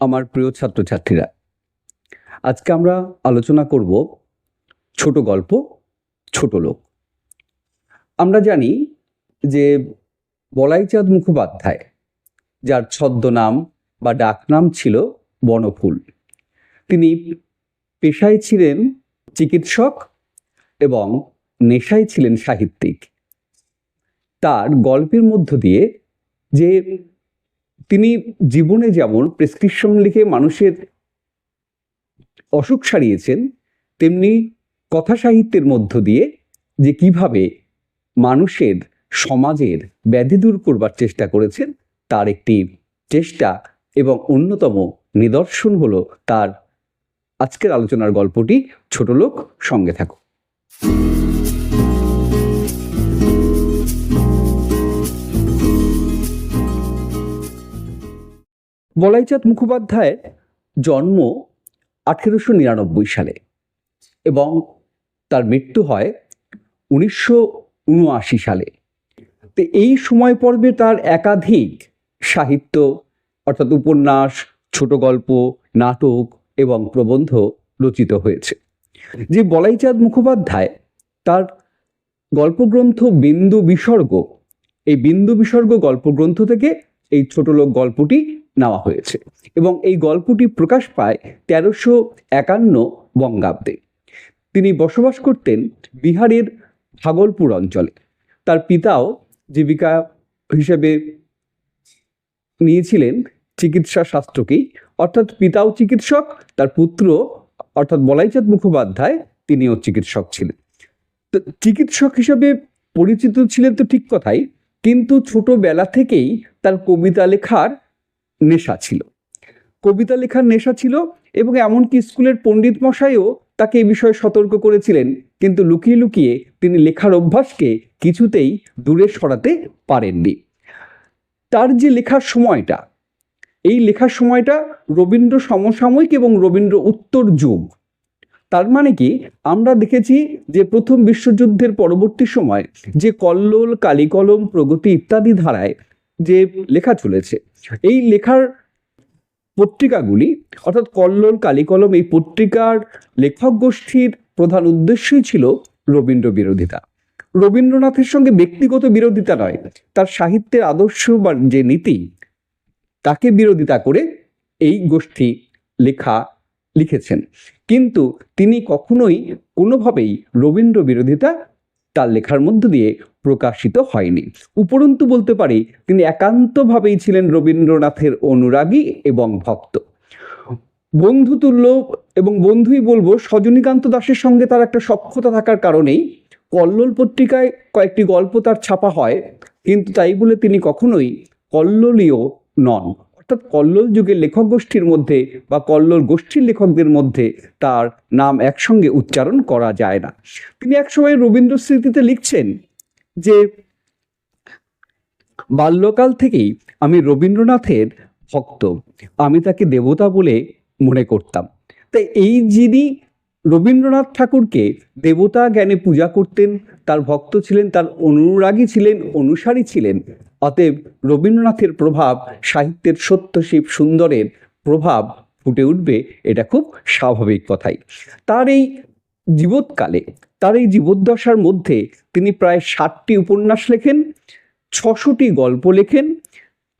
আমার প্রিয় ছাত্রছাত্রীরা, আজকে আমরা আলোচনা করব ছোট গল্প, ছোট লোক। আমরা জানি যে বলাইচাঁদ মুখোপাধ্যায়, যার ছদ্মনাম বা ডাকনাম ছিল বনফুল, তিনি পেশায় ছিলেন চিকিৎসক এবং নেশায় ছিলেন সাহিত্যিক। তার গল্পের মধ্য দিয়ে যে তিনি জীবনে যেমন প্রেসক্রিপশন লিখে মানুষের অসুখ সারিয়েছেন, তেমনি কথা সাহিত্যের মধ্য দিয়ে যে কীভাবে মানুষের সমাজের ব্যাধি দূর করবার চেষ্টা করেছেন, তার একটি চেষ্টা এবং অন্যতম নিদর্শন হলো তার আজকের আলোচনার গল্পটি ছোট লোক সঙ্গে থাকো বলাইচাঁদ মুখোপাধ্যায়ের জন্ম আঠেরোশো নিরানব্বই সালে এবং তার মৃত্যু হয় উনিশশো উনআশি সালে। তো এই সময় পর্বে তার একাধিক সাহিত্য, অর্থাৎ উপন্যাস, ছোট গল্প, নাটক এবং প্রবন্ধ রচিত হয়েছে। যে বলাইচাঁদ মুখোপাধ্যায় তার গল্পগ্রন্থ বিন্দু বিসর্গ, এই বিন্দু বিসর্গ গল্পগ্রন্থ থেকে এই ছোট লোক গল্পটি নেওয়া হয়েছে। এবং এই গল্পটি প্রকাশ পায় তেরোশো একান্ন বঙ্গাব্দে। তিনি বসবাস করতেন বিহারের ভাগলপুর অঞ্চলে। তার পিতাও জীবিকা হিসেবে নিয়েছিলেন চিকিৎসা শাস্ত্রকেই। অর্থাৎ পিতাও চিকিৎসক, তার পুত্র, অর্থাৎ বলাইচাঁদ মুখোপাধ্যায়, তিনিও চিকিৎসক ছিলেন। তো চিকিৎসক হিসেবে পরিচিত ছিলেন তো ঠিক কথাই, কিন্তু ছোটবেলা থেকেই তার কবিতা লেখার নেশা ছিল। কবিতা লেখার নেশা ছিল এবং এমনকি স্কুলের পণ্ডিত মশাইও তাকে এই বিষয়ে সতর্ক করেছিলেন। কিন্তু লুকিয়ে লুকিয়ে তিনি লেখার অভ্যাসকে কিছুতেই দূরে সরাতে পারেননি। তার যে লেখার সময়টা, এই লেখার সময়টা রবীন্দ্র সমসাময়িক এবং রবীন্দ্র উত্তর যুগ। তার মানে কি, আমরা দেখেছি যে প্রথম বিশ্বযুদ্ধের পরবর্তী সময় যে কল্লোল, কালিকলম, প্রগতি ইত্যাদি ধারায় যে লেখা চলেছে এই লেখার পত্রিকাগুলি অর্থাৎ কল্লোল কালিকলম এই পত্রিকার লেখক গোষ্ঠীর প্রধান উদ্দেশ্যই ছিল রবীন্দ্র বিরোধিতা। রবীন্দ্রনাথের সঙ্গে ব্যক্তিগত বিরোধিতা নয় তার সাহিত্যের আদর্শ বা যে নীতি তাকে বিরোধিতা করে এই গোষ্ঠী লেখা লিখেছেন। কিন্তু তিনি কখনোই কোনোভাবেই রবীন্দ্র বিরোধিতা তার লেখার মধ্য দিয়ে প্রকাশিত হয়নি। উপরন্তু বলতে পারি, তিনি একান্তভাবেই ছিলেন রবীন্দ্রনাথের অনুরাগী এবং ভক্ত। বন্ধুতুল্য এবং বন্ধুই বলব, সজনীকান্ত দাসের সঙ্গে তার একটা সক্ষতা থাকার কারণেই কল্লোল পত্রিকায় কয়েকটি গল্প তার ছাপা হয়, কিন্তু তাই বলে তিনি কখনোই কল্লোলীয় নন। অর্থাৎ কল্লোল যুগের লেখক গোষ্ঠীর মধ্যে বা কল্লোল গোষ্ঠীর লেখকদের মধ্যে তার নাম একসঙ্গে উচ্চারণ করা যায় না। তিনি একসময় রবীন্দ্র স্মৃতিতে লিখছেন যে বাল্যকাল থেকেই আমি রবীন্দ্রনাথের ভক্ত। আমি তাকে দেবতা বলে মনে করতাম। তাই এই যিনি রবীন্দ্রনাথ ঠাকুরকে দেবতা জ্ঞানে পূজা করতেন, তার ভক্ত ছিলেন, তার অনুরাগী ছিলেন, অনুসারী ছিলেন, অতএব রবীন্দ্রনাথের প্রভাব, সাহিত্যের সত্যশিব সুন্দরের প্রভাব ফুটে উঠবে, এটা খুব স্বাভাবিক কথাই। তার এই জীবৎকালে। তার এই জীবদ্দশার মধ্যে তিনি প্রায় ষাটটি উপন্যাস লেখেন, ছশোটি গল্প লেখেন,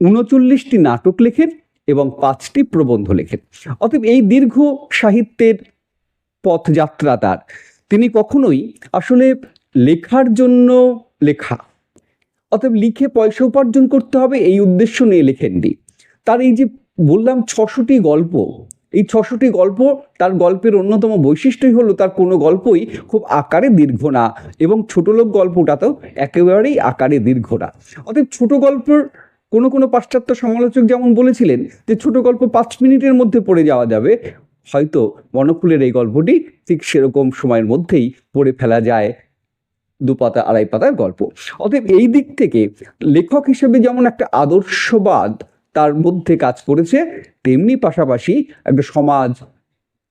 উনচল্লিশটি নাটক লেখেন এবং পাঁচটি প্রবন্ধ লেখেন। অতএব এই দীর্ঘ সাহিত্যের পথযাত্রা তার। তিনি কখনোই আসলে লেখার জন্য লেখা। অতএব লিখে পয়সা উপার্জন করতে হবে, এই উদ্দেশ্য নিয়ে লেখেননি। তার এই যে বললাম ছশোটি গল্প এই ছশোটি গল্প তার গল্পের অন্যতম বৈশিষ্ট্যই হলো তার কোনো গল্পই খুব আকারে দীর্ঘ না এবং ছোট লোক তো একেবারেই আকারে দীর্ঘ না। অতএব ছোট গল্পের কোনো কোনো পাশ্চাত্য সমালোচক যেমন বলেছিলেন যে ছোট গল্প পাঁচ মিনিটের মধ্যে পড়ে যাওয়া যাবে, হয়তো বনফুলের এই গল্পটি ঠিক সেরকম সময়ের মধ্যেই পড়ে ফেলা যায় দু পাতা আড়াই পাতার গল্প। অতএব এই দিক থেকে লেখক হিসেবে যেমন একটা আদর্শবাদ তার মধ্যে কাজ করেছে, তেমনি পাশাপাশি একটা সমাজ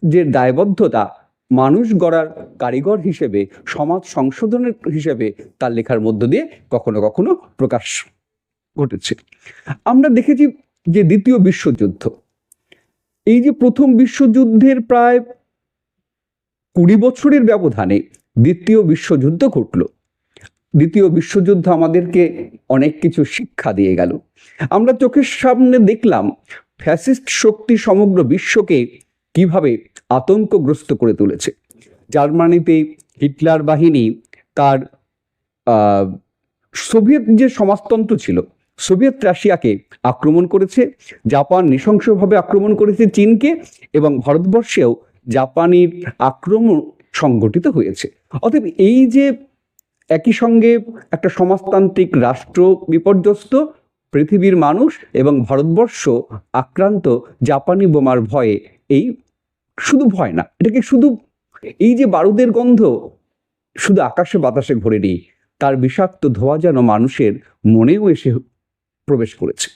যে দায়বদ্ধতা, মানুষ গড়ার কারিগর হিসেবে, সমাজ সংশোধনের হিসেবে তার লেখার মধ্য দিয়ে কখনো কখনো প্রকাশ ঘটেছে। আমরা দেখেছি যে দ্বিতীয় বিশ্বযুদ্ধ, এই যে প্রথম বিশ্বযুদ্ধের প্রায় কুড়ি বছরের ব্যবধানে দ্বিতীয় বিশ্বযুদ্ধ ঘটল। দ্বিতীয় বিশ্বযুদ্ধ আমাদেরকে অনেক কিছু শিক্ষা দিয়ে গেল। আমরা চোখের সামনে দেখলাম ফ্যাসিস্ট শক্তি সমগ্র বিশ্বকে কীভাবে আতঙ্কগ্রস্ত করে তুলেছে। জার্মানিতে হিটলার বাহিনী তার সোভিয়েত যে সমাজতন্ত্র ছিল, সোভিয়েত রাশিয়াকে আক্রমণ করেছে, জাপান নৃশংসভাবে আক্রমণ করেছে চীনকে এবং ভারতবর্ষেও জাপানির আক্রমণ সংগঠিত হয়েছে। অতএব এই যে একই সঙ্গে একটা সমাজতান্ত্রিক রাষ্ট্র বিপর্যস্ত, পৃথিবীর মানুষ এবং ভারতবর্ষ আক্রান্ত জাপানি বোমার ভয়ে। এই শুধু ভয় না, এটাকে শুধু এই যে বারুদের গন্ধ, শুধু আকাশে বাতাসে ঘুরে নেই, তার বিষাক্ত ধোয়া যেন মানুষের মনেও এসে প্রবেশ করেছে।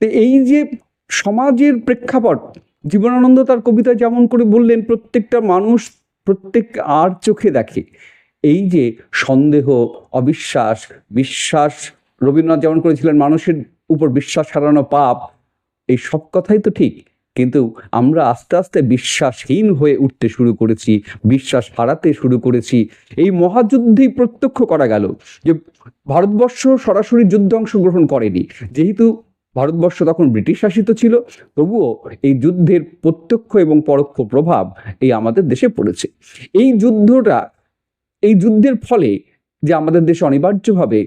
তো এই যে সমাজের প্রেক্ষাপট, জীবনানন্দ তার কবিতা যেমন করে বললেন, প্রত্যেকটা মানুষ প্রত্যেক আর চোখে দেখে। এই যে সন্দেহ, অবিশ্বাস, বিশ্বাস, রবীন্দ্রনাথ যেমন করেছিলেন মানুষের উপর বিশ্বাস হারানো পাপ, এই সব কথাই তো ঠিক। কিন্তু আমরা আস্তে আস্তে বিশ্বাসহীন হয়ে উঠতে শুরু করেছি, বিশ্বাস হারাতে শুরু করেছি। এই মহাযুদ্ধেই প্রত্যক্ষ করা গেল যে ভারতবর্ষ সরাসরি যুদ্ধে অংশগ্রহণ করেনি। যেহেতু ভারতবর্ষ তখন ব্রিটিশ শাসিত ছিল, তবুও এই যুদ্ধের প্রত্যক্ষ এবং পরোক্ষ প্রভাব এই আমাদের দেশে পড়েছে। এই যুদ্ধটা এই যুদ্ধের ফলে যে আমাদের দেশে অনিবার্যভাবে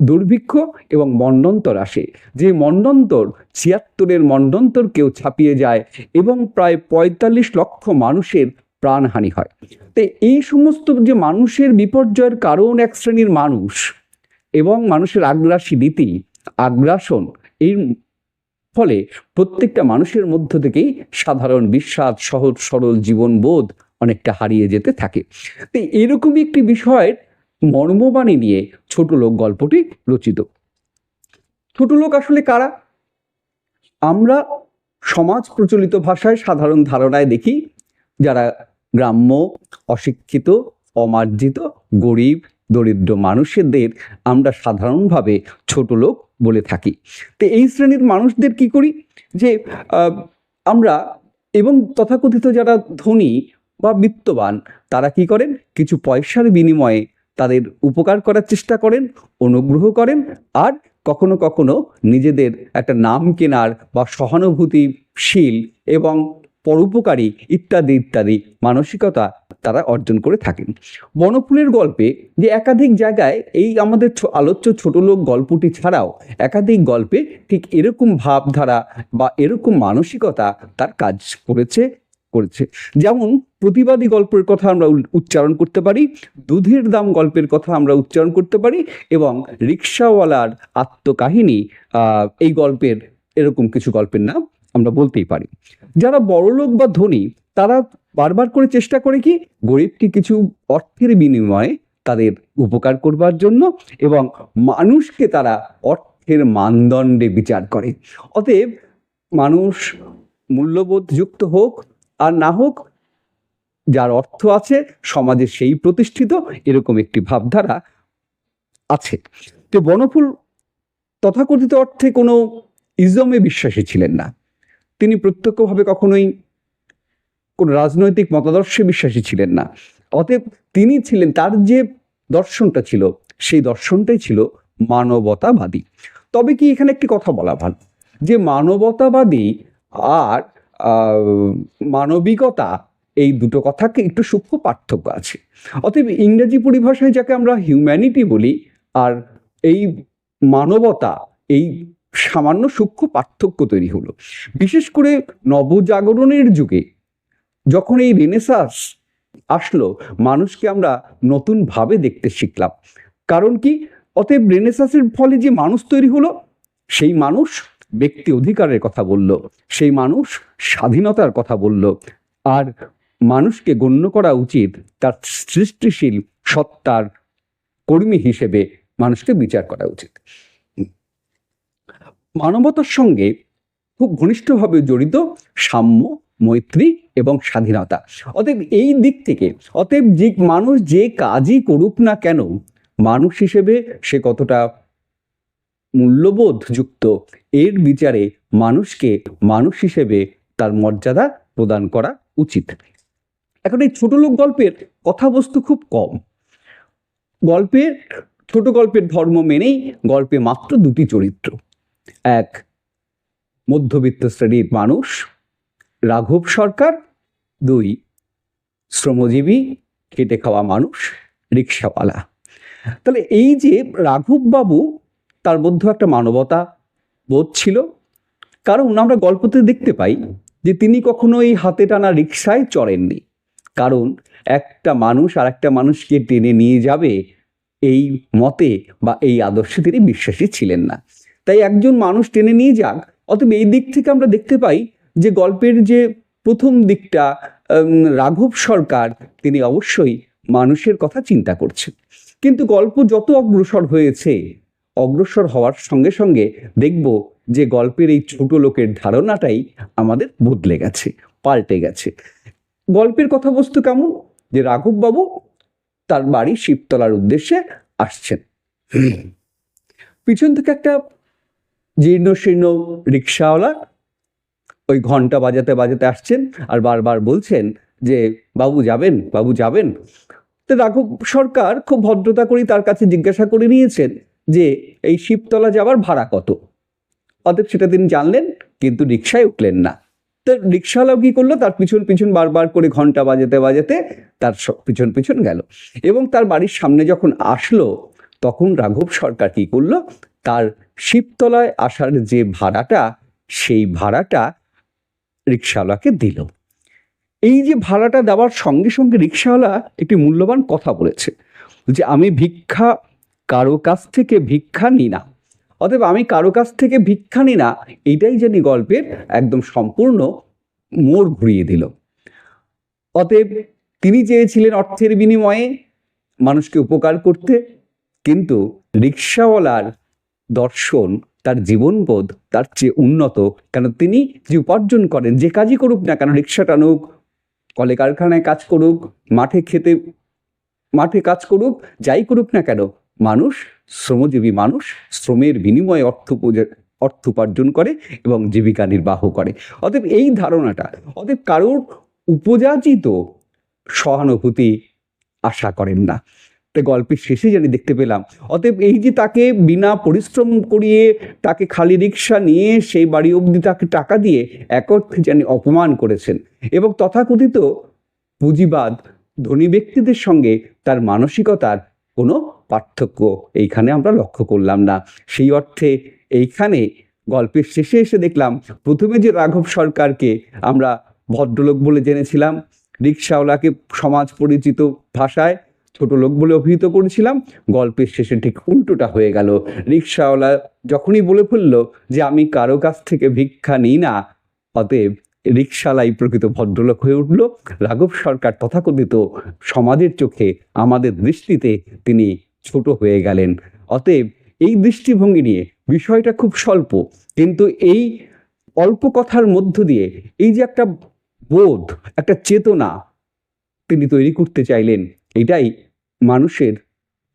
দুর্ভিক্ষ এবং মন্ডন্তর আসে, যে মন্ডন্তর, ছিয়াত্তরের মন্ডন্তরকেও ছাপিয়ে যায় এবং প্রায় পঁয়তাল্লিশ লক্ষ মানুষের প্রাণহানি হয়। তো এই সমস্ত যে মানুষের বিপর্যয়ের কারণ এক শ্রেণির মানুষ এবং মানুষের আগ্রাসী নীতি, আগ্রাসন, এর ফলে প্রত্যেকটা মানুষের মধ্য থেকেই সাধারণ, বিশ্বাস, সহজ, সরল জীবনবোধ অনেকটা হারিয়ে যেতে থাকে। তো এরকমই একটি বিষয়ের মর্মবাণী নিয়ে ছোট লোক গল্পটি রচিত। ছোট লোক আসলে কারা? আমরা সমাজ প্রচলিত ভাষায় সাধারণ ধারণায় দেখি যারা গ্রাম্য, অশিক্ষিত, অমার্জিত, গরিব, দরিদ্র মানুষদের আমরা সাধারণভাবে ছোট লোক বলে থাকি। তো এই শ্রেণির মানুষদের কি করি? যে আমরা এবং তথাকথিত যারা ধনী বা বিত্তবান, তারা কি করেন? কিছু পয়সার বিনিময়ে তাদের উপকার করার চেষ্টা করেন, অনুগ্রহ করেন, আর কখনো কখনো নিজেদের একটা নাম কেনার বা সহানুভূতিশীল এবং পরোপকারী ইত্যাদি ইত্যাদি মানসিকতা তারা অর্জন করে থাকেন। বনফুলের গল্পে যে একাধিক জায়গায় এই আমাদের আলোচ্য ছোট লোক গল্পটি ছাড়াও একাধিক গল্পে ঠিক এরকম ভাবধারা বা এরকম মানসিকতা তার কাজ করেছে। করেছে। যেমন প্রতিবাদী গল্পের কথা আমরা উচ্চারণ করতে পারি, দুধের দাম গল্পের কথা আমরা উচ্চারণ করতে পারি এবং রিক্সাওয়ালার আত্মকাহিনী এই গল্পের এরকম কিছু গল্পের নাম আমরা বলতেই পারি। যারা বড়লোক বা ধনী, তারা বারবার করে চেষ্টা করে কি, গরিবকে কিছু অর্থের বিনিময়ে তাদের উপকার করবার জন্য এবং মানুষকে তারা অর্থের মানদণ্ডে বিচার করে। অতএব মানুষ মূল্যবোধ যুক্ত হোক আর না হোক, যার অর্থ আছে সমাজে সেই প্রতিষ্ঠিত, এরকম একটি ভাবধারা আছে। তো বনফুল তথাকথিত অর্থে কোনো ইজমে বিশ্বাসী ছিলেন না। তিনি প্রত্যক্ষভাবে কখনোই কোনো রাজনৈতিক মতাদর্শে বিশ্বাসী ছিলেন না। অতএব তিনি ছিলেন, তার যে দর্শনটা ছিল, সেই দর্শনটাই ছিল মানবতাবাদী। তবে কি এখানে একটি কথা বলা ভালো? যে মানবতাবাদী আর মানবিকতা, এই দুটো কথাকে একটু সূক্ষ্ম পার্থক্য আছে। অতএব ইংরেজি পরিভাষায় যাকে আমরা হিউম্যানিটি বলি, আর এই মানবতা, এই সামান্য সূক্ষ্ম পার্থক্য তৈরি হলো। বিশেষ করে নবজাগরণের যুগে, যখন এই রেনেসাস আসলো, মানুষকে আমরা নতুনভাবে দেখতে শিখলাম। কারণ কি? অতএব রেনেসাসের ফলে যে মানুষ তৈরি হলো, সেই মানুষ ব্যক্তি অধিকারের কথা বলল, সেই মানুষ স্বাধীনতার কথা বলল। আর মানুষকে গণ্য করা উচিত তার সৃষ্টিশীল সত্তার কর্মী হিসেবে মানুষকে বিচার করা উচিত। মানবতার সঙ্গে খুব ঘনিষ্ঠভাবে জড়িত সাম্য, মৈত্রী এবং স্বাধীনতা। অতএব এই দিক থেকে, অতএব যে মানুষ যে কাজই করুক না কেন, মানুষ হিসেবে সে কতটা মূল্যবোধ যুক্ত। এর বিচারে মানুষকে মানুষ হিসেবে তার মর্যাদা প্রদান করা উচিত। এখন এই ছোট লোক গল্পের কথাবস্তু খুব কম। গল্পের ছোট গল্পের ধর্ম মেনেই গল্পে মাত্র দুটি চরিত্র। এক, মধ্যবিত্ত শ্রেণির মানুষ, রাঘব সরকার। দুই, শ্রমজীবী, খেটে খাওয়া মানুষ, রিক্সাওয়ালা। তাহলে এই যে রাঘব বাবু তার মধ্যেও একটা মানবতা বোধ ছিল। কারণ আমরা গল্পতে দেখতে পাই যে তিনি কখনো এই হাতে টানা রিক্সায় চড়েননি। কারণ একটা মানুষ আর একটা মানুষকে টেনে নিয়ে যাবে এই মতে বা এই আদর্শে তিনি বিশ্বাসী ছিলেন না। তাই একজন মানুষ টেনে নিয়ে যাক, অতএব এই দিক থেকে আমরা দেখতে পাই যে গল্পের যে প্রথম দিকটা রাঘব সরকার, তিনি অবশ্যই মানুষের কথা চিন্তা করছেন। কিন্তু গল্প যত অগ্রসর হয়েছে অগ্রসর হওয়ার সঙ্গে সঙ্গে দেখব যে গল্পের এই ছোট লোকের ধারণাটাই আমাদের বদলে গেছে, পাল্টে গেছে। গল্পের কথাবস্তু কেমন? যে রাঘব বাবু তার বাড়ি শিবতলার উদ্দেশ্যে আসছেন। পিছন থেকে একটা জীর্ণ শীর্ণ রিক্সাওয়ালা ওই ঘণ্টা বাজাতে বাজাতে আসছেন আর বারবার বলছেন যে, বাবু যাবেন বাবু যাবেন? তো রাঘব সরকার খুব ভদ্রতা করেই তার কাছে জিজ্ঞাসা করে নিয়েছেন যে এই শিবতলা যাওয়ার ভাড়া কত? অতএব সেটা তিনি জানলেন, কিন্তু রিক্সায় উঠলেন না। তো রিক্সাওয়ালাও কি করল? তার পিছন পিছন বারবার করে ঘণ্টা বাজাতে বাজাতে তার পিছন পিছন গেল। এবং তার বাড়ির সামনে যখন আসলো, তখন রাঘব সরকার কি করল? তার শিবতলায় আসার যে ভাড়াটা, সেই ভাড়াটা রিক্সাওয়ালাকে দিল। এই যে ভাড়াটা দেওয়ার সঙ্গে সঙ্গে রিক্সাওয়ালা একটি মূল্যবান কথা বলেছে যে, আমি ভিক্ষা কারও কাছ থেকে ভিক্ষা নিই না। অতএব আমি কারও কাছ থেকে ভিক্ষা নিই না, এইটাই জানি গল্পের একদম সম্পূর্ণ মোড় ঘুরিয়ে দিল। অতএব তিনি চেয়েছিলেন অর্থের বিনিময়ে মানুষকে উপকার করতে, কিন্তু রিক্সাওয়ালার দর্শন, তার জীবনবোধ, তার চেয়ে উন্নত, কেন তিনি যে উপার্জন করেন, যে কাজই করুক না কেন, রিক্সা টানুক কলে কারখানায় কাজ করুক, মাঠে খেতে, মাঠে কাজ করুক, যাই করুক না কেন মানুষ, শ্রমজীবী মানুষ শ্রমের বিনিময়ে অর্থ অর্থ উপার্জন করে এবং জীবিকা নির্বাহ করে। অতএব এই ধারণাটা, অতএব কারোর উপযাচিত সহানুভূতি আশা করেন না। গল্পের শেষে জানি দেখতে পেলাম, অতএব এই যে তাকে বিনা পরিশ্রম করিয়ে তাকে খালি রিক্সা নিয়ে সেই বাড়ি অবধি তাকে টাকা দিয়ে এক অর্থে জানি অপমান করেছেন এবং তথাকথিত পুঁজিবাদ ধনী ব্যক্তিদের সঙ্গে তার মানসিকতার কোনো পার্থক্য এইখানে আমরা লক্ষ্য করলাম না। সেই অর্থে এইখানে গল্পের শেষে এসে দেখলাম, প্রথমে যে রাঘব সরকারকে আমরা ভদ্রলোক বলে জেনেছিলাম, রিক্সাওয়ালাকে সমাজ পরিচিত ভাষায় ছোট লোক বলে অভিহিত করেছিলাম, গল্পের শেষে ঠিক উল্টোটা হয়ে গেল। রিক্সাওয়ালা যখনই বলে ফেলল যে, আমি কারও কাছ থেকে ভিক্ষা নিই না, অতএব রিক্সালাই প্রকৃত ভদ্রলোক হয়ে উঠল। রাঘব সরকার তথাকথিত সমাজের চোখে আমাদের দৃষ্টিতে তিনি ছোট হয়ে গেলেন। অতএব এই দৃষ্টিভঙ্গি নিয়ে বিষয়টা খুব স্বল্প। কিন্তু এই অল্প কথার মধ্য দিয়ে এই যে একটা বোধ, একটা চেতনা তিনি তৈরি করতে চাইলেন, এটাই মানুষের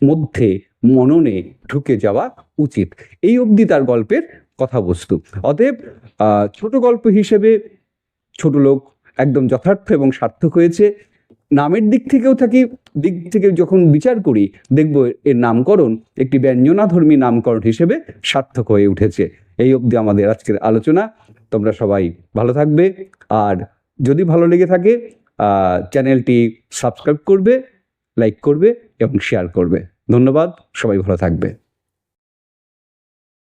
মধ্যে মননে ঢুকে যাওয়া উচিত। এই অবধি তার গল্পের কথাবস্তু। অতএব ছোট গল্প হিসেবে ছোট লোক একদম যথার্থ এবং সার্থক হয়েছে। নামের দিক থেকেও থাকি, দিক থেকে যখন বিচার করি, দেখব এর নামকরণ একটি ব্যঞ্জনাধর্মী নামকরণ হিসেবে সার্থক হয়ে উঠেছে। এই অবধি আমাদের আজকের আলোচনা। তোমরা সবাই ভালো থাকবে। আর যদি ভালো লেগে থাকে চ্যানেলটি সাবস্ক্রাইব করবে, লাইক করবে এবং শেয়ার করবে। ধন্যবাদ। সবাই ভালো থাকবে।